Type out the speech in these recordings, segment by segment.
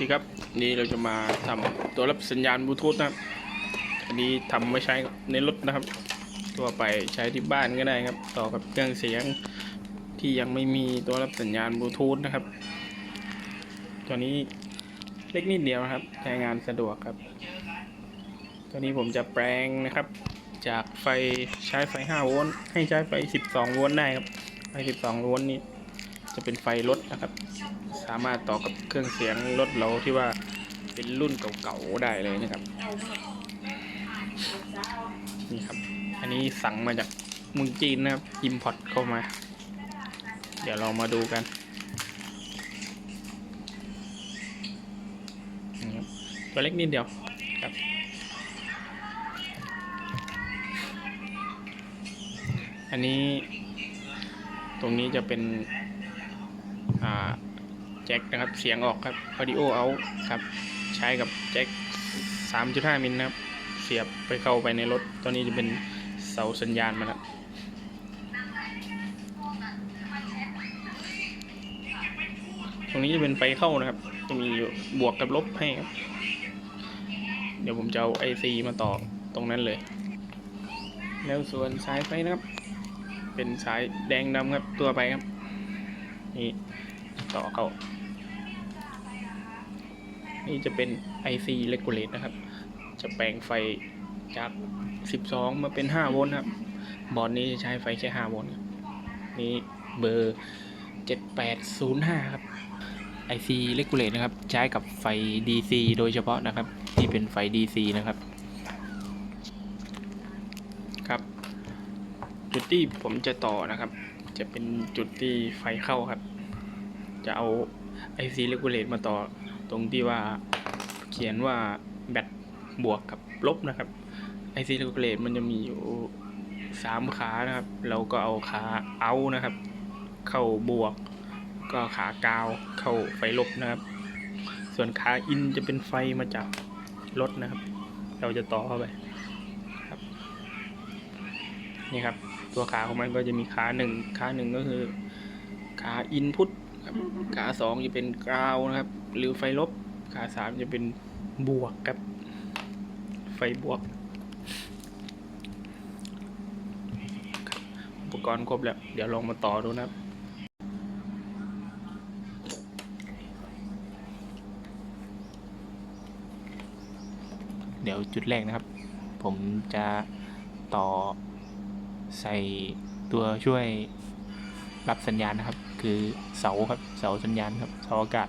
ดีครับนี่เราจะมาทำตัวรับสัญญาณบลูทูธนะครับอันนี้ทำไม่ใช้ในรถนะครับ ตัวไปใช้ที่บ้านก็ได้ครับ ต่อกับเครื่องเสียงที่ยังไม่มีตัวรับสัญญาณบลูทูธนะครับ ตัวนี้เล็กนิดเดียวครับใช้งานสะดวกครับ ตัวนี้ผมจะแปลงนะครับ จากไฟใช้ไฟ 5 โวลต์ให้ใช้ไฟ 12 โวลต์ได้ครับไฟ 12 โวลต์นี้ จะเป็นไฟรถนะครับ สามารถต่อกับเครื่องเสียงรถเราที่ว่าเป็นรุ่นเก่าๆได้เลยนะครับ นี่ครับ อันนี้สั่งมาจากเมืองจีนนะครับอิมพอร์ตเข้ามา เดี๋ยวเรามาดูกันนี่ครับตัวเล็กนิดเดียวครับอันนี้ตรงนี้จะเป็น แจ็คนะครับเสียงออกครับ audio out ครับ ใช้กับแจ็ค 3.5 มิลนะครับเสียบไปเข้าไปในรถตัวนี้จะเป็นเสาสัญญาณมาแล้วตรงนี้จะเป็นไฟเข้านะครับ จะมีอยู่บวกกับลบให้ครับ เดี๋ยวผมจะเอา IC มาต่อตรงนั้นเลย แล้วส่วนสายไฟนะครับ เป็นสายแดงดำครับตัวไปครับ นี่ต่อเข้า นี่จะเป็น IC regulate นะครับ จะแปลงไฟจาก 12 มาเป็น 5 โวลต์ครับ บอร์ดนี้จะใช้ไฟแค่ 5 โวลต์ครับนี่เบอร์ 7805 ครับ IC regulate นะครับ ใช้กับไฟ DC โดยเฉพาะนะครับ ที่เป็นไฟ DC นะครับ ครับ จุดที่ผมจะต่อนะครับ จะเป็นจุดที่ไฟเข้าครับ จะเอา IC regulate มาต่อตรงที่ว่าเขียนว่าแบตบวกกับลบนะครับ IC regulate มันจะมีอยู่สามขานะครับ เราก็เอาขาเอานะครับ เข้าบวก ก็ขากาวเข้าไฟลบนะครับ ส่วนขาอินจะเป็นไฟมาจากรถนะครับ เราจะต่อเข้าไปครับ นี่ครับ ตัวขาของมันก็จะมีขาหนึ่งขาหนึ่งก็คือ ขาอินพุตครับขาสองจะเป็นกราวนะครับ หรือไฟลบ ขาสามจะเป็นบวกครับ ไฟบวก อุปกรณ์ครบแล้ว เดี๋ยวลองมาต่อดูนะครับเดี๋ยวจุดแรกนะครับ ผมจะต่อ ใส่ตัวช่วยรับสัญญาณนะครับ คือเสาครับเสาสัญญาณครับเสาอากาศ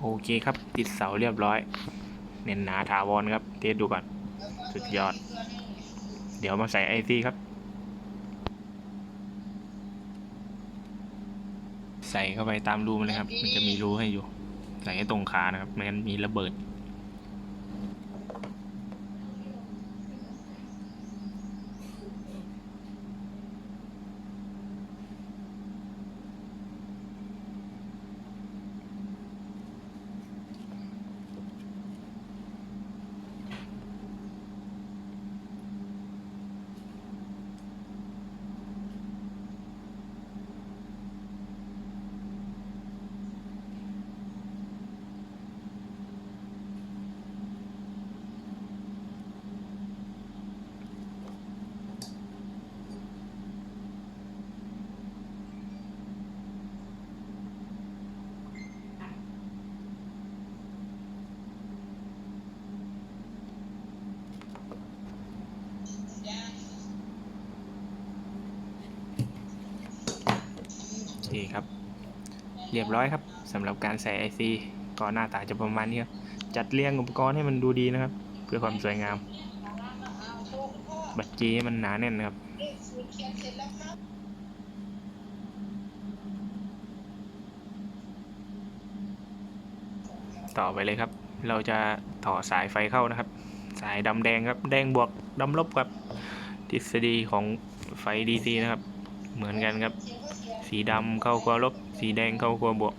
โอเคครับ ติดเสาเรียบร้อย เน้นหนาถาวรครับ เทสดูก่อน สุดยอด เดี๋ยวมาใส่ไอซีครับ ใส่เข้าไปตามรูมันเลยครับ มันจะมีรูให้อยู่ ใส่ให้ตรงขานะครับ ไม่งั้นมีระเบิด เคครับ เรียบร้อยครับสำหรับการใส่ IC ก็หน้าตาจะประมาณนี้ครับ จัดเรียงอุปกรณ์ให้มันดูดีนะครับ เพื่อความสวยงาม บัตรจีให้มันหนาแน่นนะครับต่อไปเลยครับ เราจะต่อสายไฟเข้านะครับ สายดำแดงครับ แดงบวกดำลบครับ ทฤษฎีของไฟดีซีนะครับ เหมือนกันครับ สีดำเข้าขั้วลบ สีแดงเข้าขั้วบวก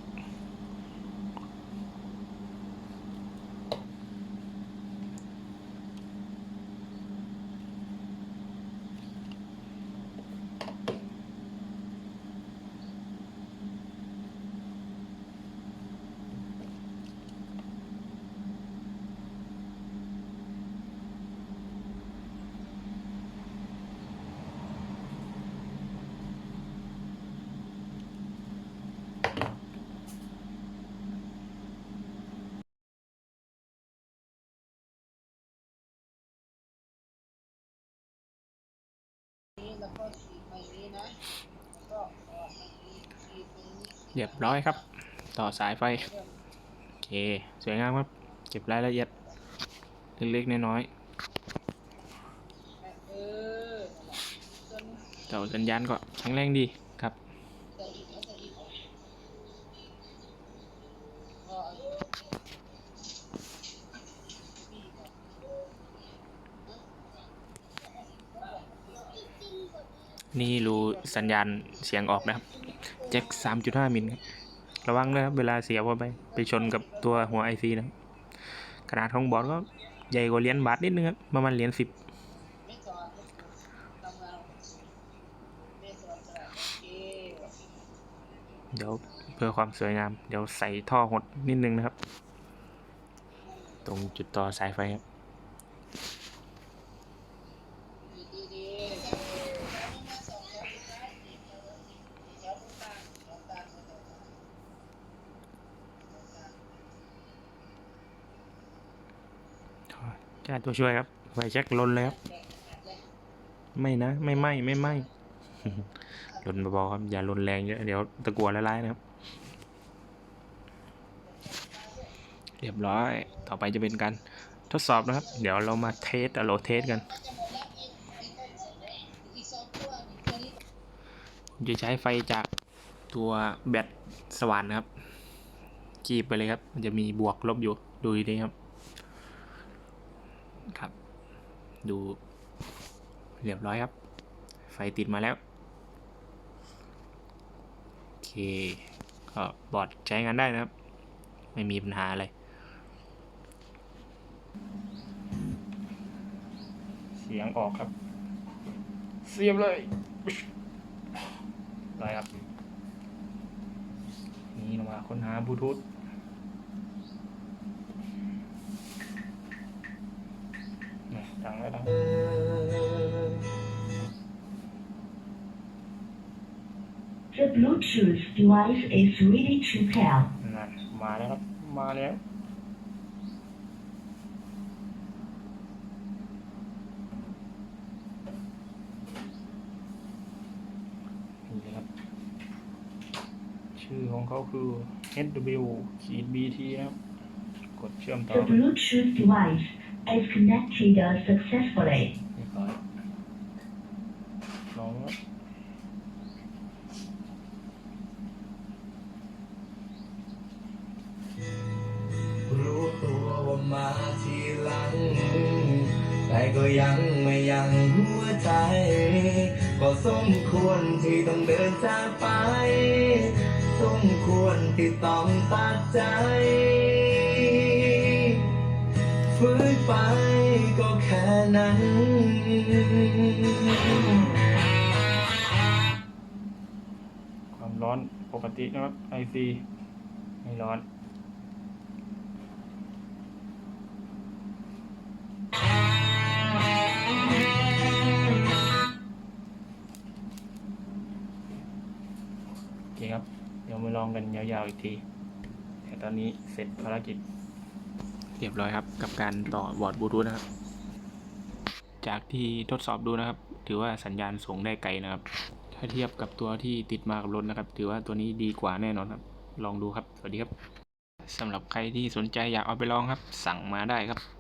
เรียบร้อยครับ ต่อสายไฟ โอเค สวยงามครับ เก็บรายละเอียด เล็กๆน้อยๆเต่าสัญญาณก็แข็งแรงดีครับนี่รูสัญญาณเสียงออกนะครับ แจ็ค3.5มิลครับระวังนะครับเวลาเสียบเข้าไป ไปชนกับตัวหัวไอซีนะขนาดของบอร์ดก็ใหญ่กว่าเหรียญบาทนิดนึงครับประมาณเหรียญสิบเดี๋ยวเพื่อความสวยงาม เดี๋ยวใส่ท่อหดนิดนึงนะครับ ตรงจุดต่อสายไฟครับ ใช่ตัวช่วยครับไฟแช็คลนเลยครับไม่นะ ไม่ไหมไม่ไหมลนเบาๆครับ อย่าลนแรงเยอะเดี๋ยวตะกัวละลายนะครับ เรียบร้อย ต่อไปจะเป็นการทดสอบนะครับ เดี๋ยวเรามาเทสอะโลเทสกันจะใช้ไฟจากตัวแบตสว่านนะครับ จีบไปเลยครับ มันจะมีบวกลบอยู่ดูดีครับ ครับ ดูเรียบร้อยครับ ไฟติดมาแล้ว โอเค ก็บอร์ดใช้งานได้นะครับ ไม่มีปัญหาอะไรเสียงออกครับ เสียบเลยไปครับ นี่เรามาค้นหาบลูทูธนี่ดังแล้วดัง The Bluetooth device is ready to pair. นั่นมาแล้วครับ มาแล้วนี่ครับ ชื่อของเขาคือ HW ขีด BT นะครับ กดเชื่อมต่อ The Bluetooth device is connected successfully. เรียบร้อยลองแล้วรู้ตัวว่ามาทีหลัง แต่ก็ยังไม่ยังหัวใจ ก็สมควรที่ต้องเดินจากไป สมควรที่ต้องตัดใจ แค่นั้นความร้อนปกตินะครับ IC ไม่ร้อนโอเคครับ เดี๋ยวมาลองกันยาวๆอีกที แต่ตอนนี้เสร็จภารกิจ เรียบร้อยครับ กับการต่อบอร์ดบลูทูธนะครับ จากที่ทดสอบดูนะครับ ถือว่าสัญญาณส่งได้ไกลนะครับ ถ้าเทียบกับตัวที่ติดมากับรถนะครับ ถือว่าตัวนี้ดีกว่าแน่นอนครับ ลองดูครับ สวัสดีครับสำหรับใครที่สนใจอยากเอาไปลองครับ สั่งมาได้ครับ